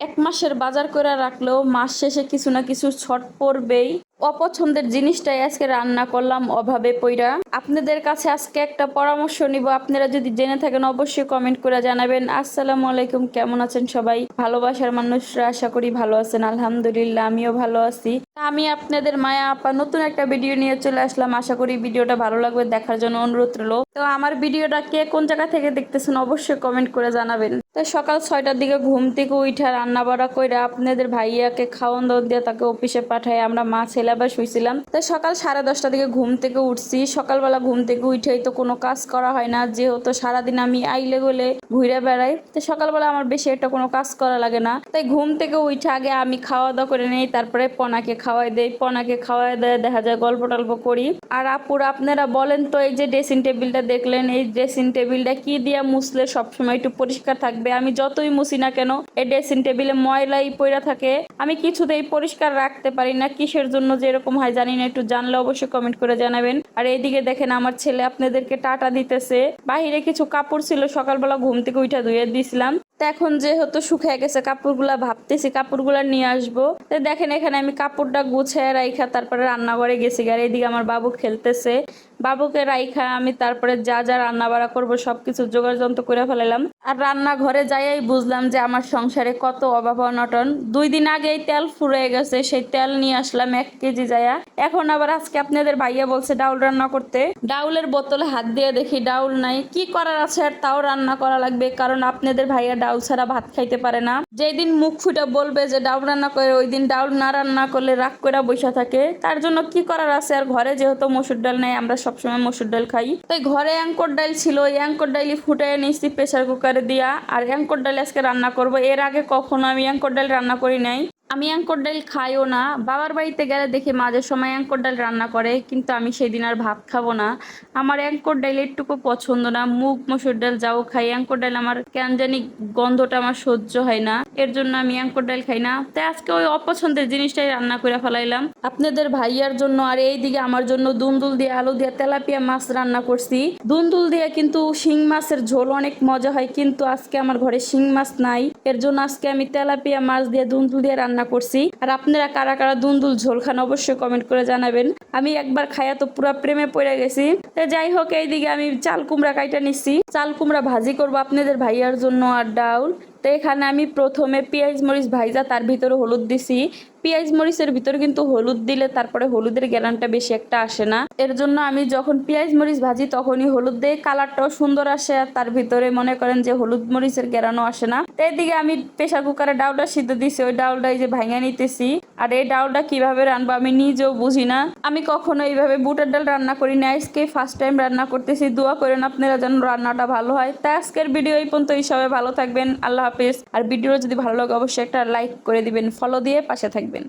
এক মাসের বাজার করে রাখলেও মাস শেষে কিছু না কিছু ছট পড়বেই। অপছন্দের জিনিসটাই আজকে রান্না করলাম অভাবে পইরা আপনাদের কাছে আজকে একটা পরামর্শ নিব। আপনারা যদি জেনে থাকেন অবশ্যই কমেন্ট করে জানাবেন। আসসালামু আলাইকুম, কেমন আছেন সবাই? ভালোবাসার মানুষরা আশা করি ভালো আছেন। আলহামদুলিল্লাহ, আমিও ভালো আছি। আমি আপনাদের মায়া আপা নতুন একটা ভিডিও নিয়ে চলে আসলাম। আশা করি ভিডিওটা ভালো লাগবে। দেখার জন্য অনুরোধ রইল। তো আমার ভিডিওটা কে কোন জায়গা থেকে দেখতেছেন অবশ্যই কমেন্ট করে জানাবেন। তো সকাল ছয়টার দিকে ঘুম থেকে উঠে রান্না বাড়া করে আপনাদের ভাইয়াকে খাওয়ান দাওয়ান দিয়ে তাকে অফিসে পাঠায়। আমরা মা আবার শুয়েছিলাম তো সকাল সাড়ে দশটা দিকে ঘুম থেকে উঠছি। সকালবেলা ঘুম থেকে উঠেই তো কোনো কাজ করা হয় না। যেহেতু সারাদিন আমি আইলে গলে ঘুরে বেড়াই। তো সকালবেলা আমার বেশি একটা কোনো কাজ করা লাগে না। তাই ঘুম থেকে উঠে আগে আমি খাওয়া দাওয়া করে নেই। তারপরে পনাকে খাওয়াই দেই, পনাকে খাওয়াই দেয়, দেখা যায় গল্প টল্প করি। আর আপুর আপনারা বলেন তো, এই যে ড্রেসিং টেবিলটা দেখলেন, এই ড্রেসিং টেবিলটা কি দিয়ে মুছলে সবসময় একটু পরিষ্কার থাকবে? আমি যতই মুছি না কেন, এই ড্রেসিং টেবিলে ময়লাই পড়া থাকে। আমি কিছুতেই পরিষ্কার রাখতে পারি না, কিসের জন্য যে এরকম হয় জানি না, একটু জানলে অবশ্যই কমেন্ট করে জানাবেন। আর এইদিকে দেখেন, আমার ছেলে আপনাদেরকে টাটা দিতেছে। বাহিরে কিছু কাপড় ছিল, সকালবেলা ঘুম থেকে উঠে ধুয়ে দিয়েছিলাম তো এখন যেহেতু শুকিয়ে গেছে, কাপড়গুলা ভাবতেছি কাপড়গুলা নিয়ে আসব। তো দেখেন এখানে আমি কাপড়টা গুছিয়ে রাইখা, তারপরে রান্নাঘরে গেছি। আর এদিকে আমার বাবু খেলতেছে। বাবুকে রাইখা, আমি তারপরে যা যা রান্না বাড়া করব, সবকিছু জোগাড় যন্ত্র করে ফেলালাম আর রান্নাঘরে যাইয়াই বুঝলাম যে আমার সংসারে কত অভাব অনটন। দুই দিন আগেই তেল ফুরে গেছে, সেই তেল নিয়ে আসলাম এক কেজি যায়া এখন আবার আজকে আপনাদের ভাইয়া বলছে ডাউল রান্না করতে। ডাউলের বোতলে হাত দিয়ে দেখি ডাউল নাই। কি করার আছে আর তাও রান্না করা লাগবে, কারণ আপনাদের ভাইয়া ডাউল ছাড়া ভাত খাইতে পারে না। যেদিন মুখ ফুটে বলবে যে ডাউল রান্না করে, ওই দিন ডাউল না রান্না করলে রাগ করে বসে থাকে। তার জন্য কি করার আছে? আর ঘরে যেহেতু মসুর ডাল নেই, আমরা সবসময় মসুর ডাল খাই। তাই ঘরে অ্যাঙ্কর ডাল ছিল ওই অ্যাঙ্কর ডালই ফুটে নিয়েছি প্রেসার কুকারে দিয়া। আর অ্যাঙ্কর ডাল আজকে রান্না করব। এর আগে কখনো আমি অ্যাঙ্কর ডাল রান্না করি নাই। আমি অ্যাঙ্কর ডাল খাইও না। বাবার বাড়িতে গেলে দেখি মাঝে সময় অ্যাঙ্কর ডাল রান্না করে, কিন্তু আমি সেদিন আর ভাত খাব না। আমার অ্যাঙ্কর ডাল একটুকু পছন্দ না। মুগ, মসুর ডাল যাও খাই। অ্যাঙ্কর ডাল আমার কেন জানি গন্ধটা আমার সহ্য হয় না। এর জন্য আমি অ্যাঙ্কর ডাল খাই না। তাই আজকে ওই অপছন্দের জিনিসটাই রান্না করে ফেলাইলাম। আপনাদের ভাইয়ার জন্য আর এইদিকে আমার জন্য দুন্দুল দিয়ে আলু দিয়ে তেলাপিয়া মাছ রান্না করছি। দুন্দুল দিয়ে কিন্তু শিং মাছের ঝোল অনেক মজা হয়, কিন্তু আজকে আমার ঘরে শিং মাছ নাই। এর জন্য আজকে আমি তেলাপিয়া মাছ দিয়ে দুন্দুল দিয়ে রান্না করছি। আর আপনারা কারা কারা দুন্দুল ঝোল খান অবশ্যই কমেন্ট করে জানাবেন। আমি একবার খাইয়া তো পুরো প্রেমে পড়ে গেছি। যাই হোক, এইদিকে আমি চাল কুমড়া কাইটা নিচ্ছি। চাল কুমড়া ভাজি করব আপনাদের ভাইয়ার জন্য আর ডাউল। তো এখানে আমি প্রথমে পেঁয়াজ, মরিচ ভাইজা, তার ভিতরে হলুদ দিছি। পেঁয়াজ, মরিচের ভিতরে কিন্তু হলুদ দিলে তারপরে হলুদের গ্যারানটা বেশি একটা আসে না। এর জন্য আমি যখন পেঁয়াজ, মরিচ ভাজি তখনই হলুদ দিয়ে কালারটাও সুন্দর আসে আর তার ভিতরে মনে করেন যে হলুদ, মরিচের গ্যারানও আসে না। তো এদিকে আমি প্রেশার কুকারে ডাউলটা সিদ্ধ দিছি, ওই ডাউলটা যে ভাঙা নিতেছি। আর এই ডাউলটা কীভাবে রান্নবো আমি নিজেও বুঝি না। আমি কখনো এইভাবে বুটের ডাল রান্না করি না আজকে ফার্স্ট টাইম রান্না করতেছি। দোয়া করেন আপনারা যেন রান্নাটা ভালো হয়। তাই আজকের ভিডিও এই পর্যন্ত এই সবাই ভালো থাকবেন। আল্লাহ হাফিজ। আর ভিডিও যদি ভালো লাগে, অবশ্যই একটা লাইক করে দিবেন ফলো দিয়ে পাশে থাকবেন।